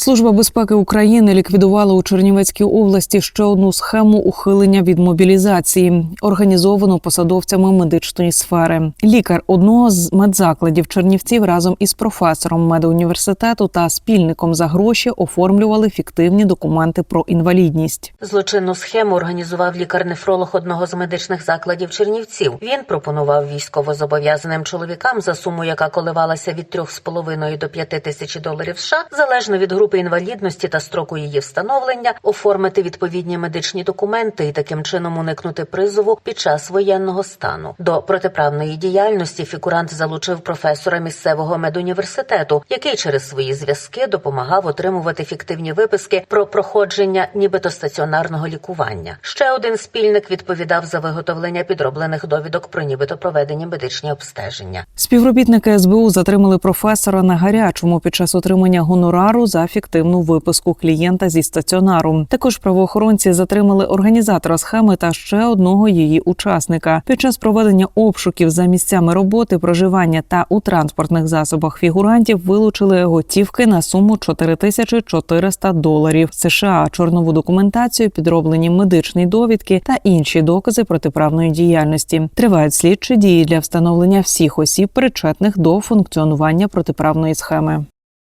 Служба безпеки України ліквідувала у Чернівецькій області ще одну схему ухилення від мобілізації, організовану посадовцями медичної сфери. Лікар одного з медзакладів Чернівців разом із професором медуніверситету та спільником за гроші оформлювали фіктивні документи про інвалідність. Злочинну схему організував лікар-нефролог одного з медичних закладів Чернівців. Він пропонував військовозобов'язаним чоловікам за суму, яка коливалася від 3,5 до 5 тисяч доларів США, залежно від групи інвалідності та строку її встановлення, оформити відповідні медичні документи і таким чином уникнути призову під час воєнного стану. До протиправної діяльності фігурант залучив професора місцевого медуніверситету, який через свої зв'язки допомагав отримувати фіктивні виписки про проходження нібито стаціонарного лікування. Ще один спільник відповідав за виготовлення підроблених довідок про нібито проведені медичні обстеження. Співробітники СБУ затримали професора на гарячому під час отримання гонорару за фіктивну виписку клієнта зі стаціонару. Також правоохоронці затримали організатора схеми та ще одного її учасника. Під час проведення обшуків за місцями роботи, проживання та у транспортних засобах фігурантів вилучили готівки на суму 4400 доларів США, чорнову документацію, підроблені медичні довідки та інші докази протиправної діяльності. Тривають слідчі дії для встановлення всіх осіб, причетних до функціонування протиправної схеми.